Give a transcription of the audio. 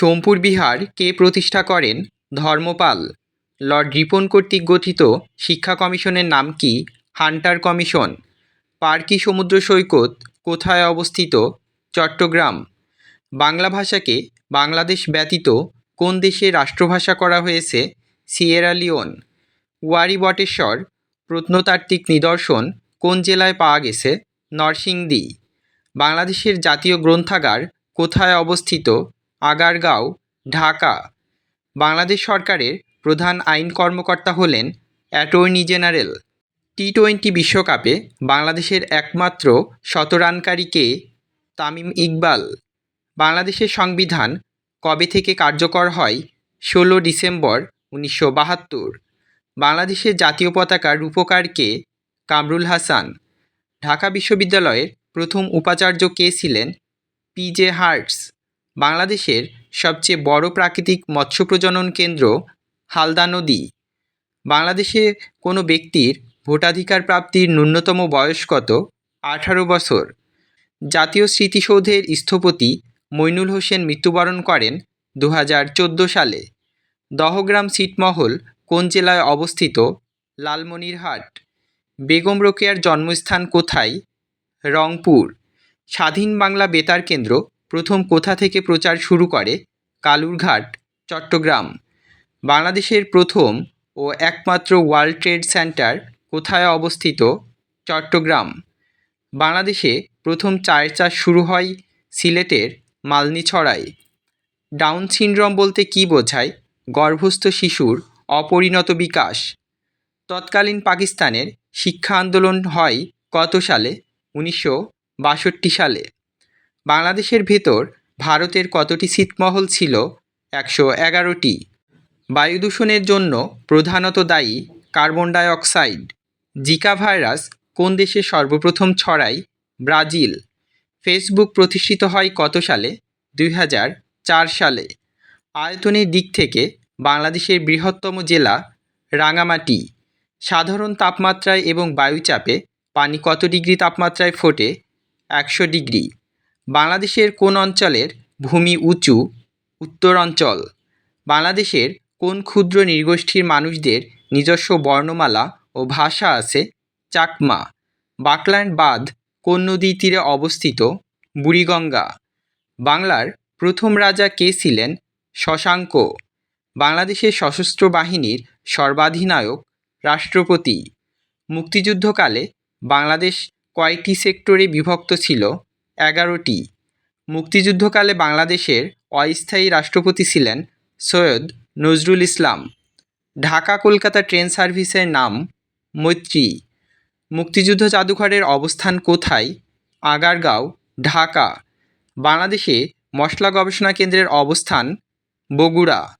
সোমপুর বিহার কে প্রতিষ্ঠা করেন? ধর্মপাল। লর্ড রিপন কর্তৃক গঠিত শিক্ষা কমিশনের নাম কি? Hunter commission. পার্কি সমুদ্র সৈকত কোথায় অবস্থিত? চট্টগ্রাম। বাংলা ভাষাকে বাংলাদেশ ব্যতীত কোন দেশে রাষ্ট্রভাষা করা হয়েছে? Sierra Leone. ওয়ারি বটেশ্বর। প্রত্নতাত্ত্বিক নিদর্শন কোন জেলায় পাওয়া গেছে? নরসিংদী। বাংলাদেশের জাতীয় গ্রন্থাগার কোথায় অবস্থিত? আগারগাঁও, ঢাকা। বাংলাদেশ সরকারের প্রধান আইন কর্মকর্তা হলেন অ্যাটর্নি জেনারেল। টি টোয়েন্টি বিশ্বকাপে বাংলাদেশের একমাত্র শতরানকারী কে? তামিম ইকবাল। বাংলাদেশের সংবিধান কবে থেকে কার্যকর হয়? ষোলো ডিসেম্বর উনিশশো বাহাত্তর। বাংলাদেশের জাতীয় পতাকার রূপকার কে? কামরুল হাসান। ঢাকা বিশ্ববিদ্যালয়ের প্রথম উপাচার্য কে ছিলেন? P J Hartog. বাংলাদেশের সবচেয়ে বড় প্রাকৃতিক মৎস্য প্রজনন কেন্দ্র হালদা নদী। বাংলাদেশে কোনো ব্যক্তির ভোটাধিকার প্রাপ্তির ন্যূনতম বয়স কত? আঠারো বছর। জাতীয় স্মৃতিসৌধের স্থপতি মইনুল হোসেন মৃত্যুবরণ করেন দু হাজার চোদ্দ সালে। দহগ্রাম ছিটমহল কোন জেলায় অবস্থিত? লালমনিরহাট। বেগম রোকেয়ার জন্মস্থান কোথায়? রংপুর। স্বাধীন বাংলা বেতার কেন্দ্র প্রথম কোথা থেকে প্রচার শুরু করে? কালুরঘাট, চট্টগ্রাম। বাংলাদেশের প্রথম ও একমাত্র ওয়ার্ল্ড ট্রেড সেন্টার কোথায় অবস্থিত? চট্টগ্রাম। বাংলাদেশে প্রথম চায়ের চাষ শুরু হয় সিলেটের মালনীছড়ায়। ডাউন সিনড্রোম বলতে কী বোঝায়? গর্ভস্থ শিশুর অপরিণত বিকাশ। তৎকালীন পাকিস্তানের শিক্ষা আন্দোলন হয় কত সালে? উনিশশো বাষট্টি সালে। বাংলাদেশের ভেতর ভারতের কতটি ছিটমহল ছিল? একশো এগারোটি। বায়ু দূষণের জন্য প্রধানত দায়ী carbon dioxide Zika virus কোন দেশে সর্বপ্রথম ছড়ায়? ব্রাজিল। ফেসবুক প্রতিষ্ঠিত হয় কত সালে? দুই হাজার চার সালে। আয়তনের দিক থেকে বাংলাদেশের বৃহত্তম জেলা রাঙামাটি সাধারণ তাপমাত্রায় এবং বায়ুচাপে পানি কত ডিগ্রি তাপমাত্রায় ফোটে? একশো ডিগ্রি। বাংলাদেশের কোন অঞ্চলের ভূমি উঁচু? উত্তর অঞ্চল বাংলাদেশের কোন ক্ষুদ্র নৃগোষ্ঠীর মানুষদের নিজস্ব বর্ণমালা ও ভাষা আছে? চাকমা। বাকল্যান্ড বাঁধ কোন নদীর তীরে অবস্থিত? বুড়িগঙ্গা। বাংলার প্রথম রাজা কে ছিলেন? শশাঙ্ক। বাংলাদেশের সশস্ত্র বাহিনীর সর্বাধিনায়ক, রাষ্ট্রপতি। মুক্তিযুদ্ধকালে বাংলাদেশ কয়েকটি সেক্টরে বিভক্ত ছিল। এগারোটি। মুক্তিযুদ্ধকালে বাংলাদেশের অস্থায়ী রাষ্ট্রপতি ছিলেন সৈয়দ নজরুল ইসলাম। ঢাকা কলকাতা ট্রেন সার্ভিসের নাম মৈত্রী। মুক্তিযুদ্ধ জাদুঘরের অবস্থান কোথায়? আগারগাঁও, ঢাকা। বাংলাদেশে মশলা গবেষণা কেন্দ্রের অবস্থান বগুড়া।